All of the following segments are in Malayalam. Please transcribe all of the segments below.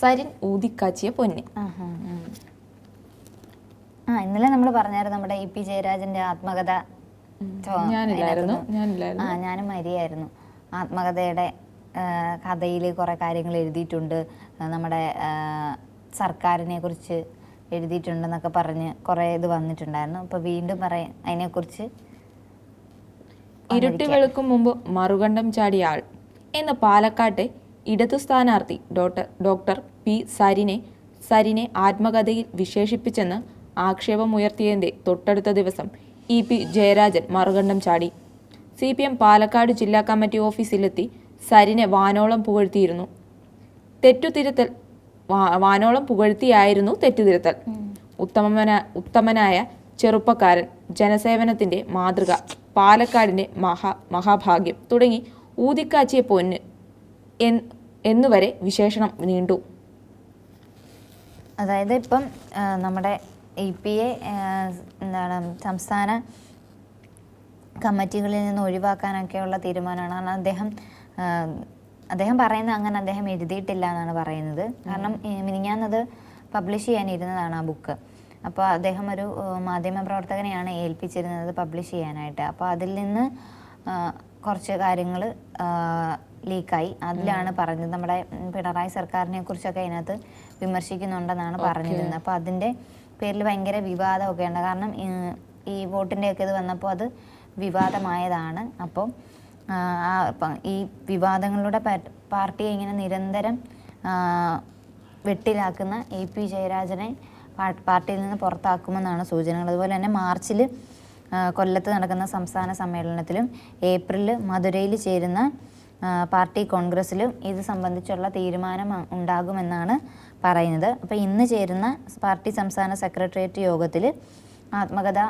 സരിൻ ഊതിക്കാച്ചിയ പൊന്ന്. ആ ഇന്നലെ നമ്മൾ പറഞ്ഞായിരുന്നു നമ്മുടെ ഇ പി ജയരാജന്റെ ആത്മകഥ. ഞാനില്ലായിരുന്നു ആ ഞാനും മരിയായിരുന്നു. ആത്മകഥയുടെ കഥയിൽ കുറേ കാര്യങ്ങൾ എഴുതിയിട്ടുണ്ട്. നമ്മുടെ സർക്കാരിനെ കുറിച്ച് എഴുതിയിട്ടുണ്ടെന്നൊക്കെ പറഞ്ഞ് കുറേ ഇത് വന്നിട്ടുണ്ടായിരുന്നു. അപ്പോൾ വീണ്ടും പറയാം അതിനെക്കുറിച്ച് ഇരുട്ടി വെളുക്കും മുമ്പ് മറുകണ്ഠം ചാടിയ ആൾ എന്ന പാലക്കാട്ടെ ഇടതു സ്ഥാനാർത്ഥി ഡോക്ടർ ഡോക്ടർ പി സരിനെ സരിനെ ആത്മകഥയിൽ വിശേഷിപ്പിച്ചെന്ന് ആക്ഷേപമുയർത്തിയതിന്റെ തൊട്ടടുത്ത ദിവസം ഇ പി ജയരാജൻ മറുകണ്ഠം ചാടി. സി പി എം പാലക്കാട് ജില്ലാ കമ്മിറ്റി ഓഫീസിലെത്തി സരിനെ വാനോളം പുകഴ്ത്തിയിരുന്നു. തെറ്റുതിരുത്തൽ വാനോളം പുകഴ്ത്തിയായിരുന്നു തെറ്റുതിരുത്തൽ. ഉത്തമന ഉത്തമനായ ചെറുപ്പക്കാരൻ ജനസേവനത്തിന്റെ മാതൃക പാലക്കാടിന്റെ മഹാ മഹാഭാഗ്യം തുടങ്ങി ഊതിക്കാച്ചിയ പൊന്ന് എന്നുവരെ വിശേഷണം നീണ്ടു. അതായത് ഇപ്പം നമ്മുടെ ഇ പി എ എന്താണ് സംസ്ഥാന കമ്മിറ്റികളിൽ നിന്ന് ഒഴിവാക്കാനൊക്കെയുള്ള തീരുമാനമാണ്. കാരണം അദ്ദേഹം അദ്ദേഹം പറയുന്നത് അങ്ങനെ അദ്ദേഹം എഴുതിയിട്ടില്ല എന്നാണ് പറയുന്നത്. കാരണം മിനിഞ്ഞാന്നത് പബ്ലിഷ് ചെയ്യാനിരുന്നതാണ് ആ ബുക്ക്. അപ്പോൾ അദ്ദേഹം ഒരു മാധ്യമ പ്രവർത്തകനെയാണ് ഏൽപ്പിച്ചിരുന്നത് പബ്ലിഷ് ചെയ്യാനായിട്ട്. അപ്പോൾ അതിൽ നിന്ന് കുറച്ച് കാര്യങ്ങൾ ലീക്കായി. അതിലാണ് പറഞ്ഞത് നമ്മുടെ പിണറായി സർക്കാരിനെ കുറിച്ചൊക്കെ അതിനകത്ത് വിമർശിക്കുന്നുണ്ടെന്നാണ് പറഞ്ഞിരുന്നത്. അപ്പോൾ അതിന്റെ പേരിൽ ഭയങ്കര വിവാദമൊക്കെ ഉണ്ട്. കാരണം ഈ- വോട്ടിന്റെ വോട്ടിന്റെയൊക്കെ ഇത് വന്നപ്പോൾ അത് വിവാദമായതാണ്. അപ്പോൾ ഈ വിവാദങ്ങളുടെ പാർട്ടിയെ ഇങ്ങനെ നിരന്തരം വെട്ടിലാക്കുന്ന എ പി ജയരാജനെ പാർട്ടിയിൽ നിന്ന് പുറത്താക്കുമെന്നാണ് സൂചനകൾ. അതുപോലെ തന്നെ മാർച്ചിൽ കൊല്ലത്ത് നടക്കുന്ന സംസ്ഥാന സമ്മേളനത്തിലും ഏപ്രിലിൽ മധുരയിൽ ചേരുന്ന പാർട്ടി കോൺഗ്രസ്സിലും ഇത് സംബന്ധിച്ചുള്ള തീരുമാനം ഉണ്ടാകുമെന്നാണ് പറയുന്നത്. അപ്പോൾ ഇന്ന് ചേരുന്ന പാർട്ടി സംസ്ഥാന സെക്രട്ടേറിയറ്റ് യോഗത്തിൽ ആത്മകഥ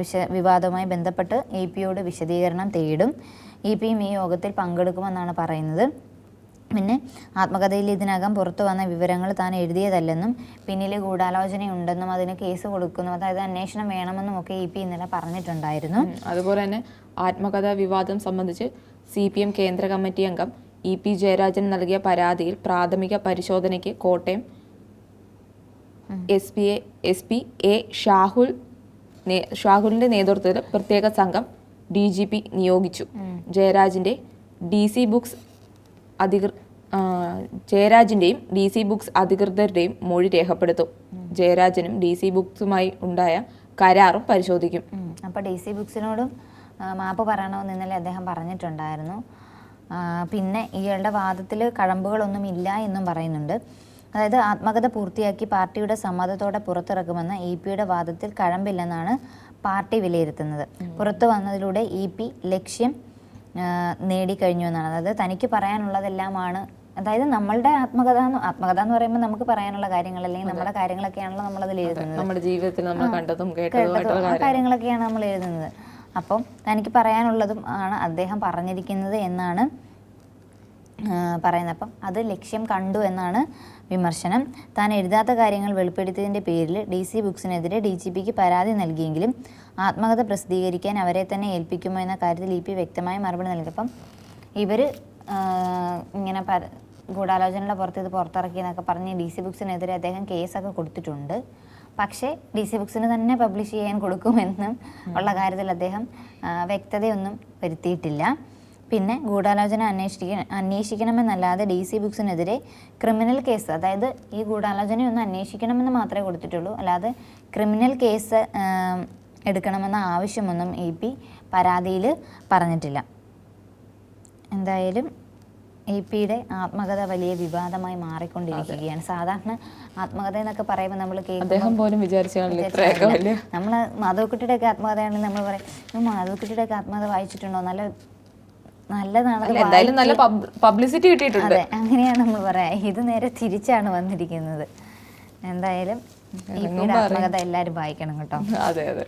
വിശ വിവാദവുമായി ബന്ധപ്പെട്ട് എ പിയോട് വിശദീകരണം തേടും. ഇ പിയും ഈ യോഗത്തിൽ പങ്കെടുക്കുമെന്നാണ് പറയുന്നത്. പിന്നെ ആത്മകഥയിൽ ഇതിനകം പുറത്തു വന്ന വിവരങ്ങൾ താൻ എഴുതിയതല്ലെന്നും പിന്നിൽ ഗൂഢാലോചനയുണ്ടെന്നും അതിന് കേസ് കൊടുക്കുന്നു. അതായത് അന്വേഷണം വേണമെന്നും ഒക്കെ ഇ പി ഇന്നലെ പറഞ്ഞിട്ടുണ്ടായിരുന്നു. അതുപോലെ തന്നെ ആത്മകഥാ വിവാദം സംബന്ധിച്ച് സി പി എം കേന്ദ്ര കമ്മിറ്റി അംഗം ഇ പി ജയരാജൻ നൽകിയ പരാതിയിൽ പ്രാഥമിക പരിശോധനയ്ക്ക് Kottayam S P A S P A Shahul ഷാഹുലിന്റെ നേതൃത്വത്തിൽ പ്രത്യേക സംഘം ഡി ജി പി നിയോഗിച്ചു. ജയരാജിന്റെ ഡി സി ബുക്സ് അധികൃ ജയരാജിന്റെയും ഡി സി ബുക്സ് അധികൃതരുടെയും മൊഴി രേഖപ്പെടുത്തും. ജയരാജനും ഡി സി ബുക്സുമായി ഉണ്ടായ കരാറും പരിശോധിക്കും. അപ്പോൾ ഡി സി ബുക്സിനോടും മാപ്പ് പറയണമെന്ന് ഇന്നലെ അദ്ദേഹം പറഞ്ഞിട്ടുണ്ടായിരുന്നു. പിന്നെ ഇയാളുടെ വാദത്തിൽ കഴമ്പുകളൊന്നും ഇല്ല എന്നും പറയുന്നുണ്ട്. അതായത് ആത്മകഥ പൂർത്തിയാക്കി പാർട്ടിയുടെ സമ്മതത്തോടെ പുറത്തിറക്കുമെന്ന ഇ പിയുടെ വാദത്തിൽ കഴമ്പില്ലെന്നാണ് പാർട്ടി വിലയിരുത്തുന്നത്. പുറത്തു വന്നതിലൂടെ ഇ പി ലക്ഷ്യം നേടിക്കഴിഞ്ഞു എന്നാണ്. അതായത് തനിക്ക് പറയാനുള്ളതെല്ലാമാണ്. അതായത് നമ്മളുടെ ആത്മകഥ ആത്മകഥ എന്ന് പറയുമ്പോൾ നമുക്ക് പറയാനുള്ള കാര്യങ്ങൾ അല്ലെങ്കിൽ നമ്മുടെ കാര്യങ്ങളൊക്കെയാണല്ലോ നമ്മളതിൽ എഴുതുന്നത്. നമ്മുടെ ജീവിതത്തിൽ നമ്മൾ കണ്ടതും കേട്ടതും കാര്യങ്ങളൊക്കെയാണ് നമ്മൾ എഴുതുന്നത്. അപ്പം തനിക്ക് പറയാനുള്ളതും ആണ് അദ്ദേഹം പറഞ്ഞിരിക്കുന്നത് എന്നാണ് പറയുന്നത്. അപ്പം അത് ലക്ഷ്യം കണ്ടു എന്നാണ് വിമർശനം. താൻ എഴുതാത്ത കാര്യങ്ങൾ വെളിപ്പെടുത്തിയതിന്റെ പേരിൽ ഡി സി ബുക്സിനെതിരെ ഡി ജി പിക്ക് പരാതി നൽകിയെങ്കിലും ആത്മകഥ പ്രസിദ്ധീകരിക്കാൻ അവരെ തന്നെ ഏൽപ്പിക്കുമോ എന്ന കാര്യത്തിൽ ഇ പി വ്യക്തമായ മറുപടി നൽകി അപ്പം ഇവർ ഇങ്ങനെ പര ഗൂഢാലോചനയുടെ പുറത്ത് ഇത് പുറത്തിറക്കി എന്നൊക്കെ പറഞ്ഞ് ഡി സി ബുക്സിനെതിരെ അദ്ദേഹം കേസൊക്കെ കൊടുത്തിട്ടുണ്ട്. പക്ഷേ ഡി സി ബുക്സിന് തന്നെ പബ്ലിഷ് ചെയ്യാൻ കൊടുക്കുമെന്നും ഉള്ള കാര്യത്തിൽ അദ്ദേഹം വ്യക്തതയൊന്നും വരുത്തിയിട്ടില്ല. പിന്നെ ഗൂഢാലോചന അന്വേഷിക്ക അന്വേഷിക്കണമെന്നല്ലാതെ ഡി സി ബുക്സിനെതിരെ ക്രിമിനൽ കേസ് അതായത് ഈ ഗൂഢാലോചനയൊന്ന് അന്വേഷിക്കണമെന്ന് മാത്രമേ കൊടുത്തിട്ടുള്ളൂ. അല്ലാതെ ക്രിമിനൽ കേസ് എടുക്കണമെന്ന ആവശ്യമൊന്നും ഇ പി പരാതിയിൽ പറഞ്ഞിട്ടില്ല. എന്തായാലും ഇ പിയുടെ ആത്മകഥ വലിയ വിവാദമായി മാറിക്കൊണ്ടിരിക്കുകയാണ്. സാധാരണ ആത്മകഥ എന്നൊക്കെ പറയുമ്പോൾ നമ്മൾ കേൾക്കും അദ്ദേഹം പോലും നമ്മൾ മാധവക്കുട്ടിയുടെ ഒക്കെ ആത്മകഥയാണെങ്കിൽ നമ്മൾ പറയും "ഉം, മാധവക്കുട്ടിയുടെ ഒക്കെ ആത്മകഥ വായിച്ചിട്ടുണ്ടോ? നല്ല നല്ലതാണ് എന്തായാലും നല്ല പബ്ലിസിറ്റി കിട്ടിയിട്ടുണ്ട്. അങ്ങനെയാണ് നമ്മൾ പറയാ. ഇത് നേരെ തിരിച്ചാണ് വന്നിരിക്കുന്നത്. എന്തായാലും ഈ പിയുടെ ആത്മകഥ എല്ലാവരും വായിക്കണം കേട്ടോ. അതെ അതെ.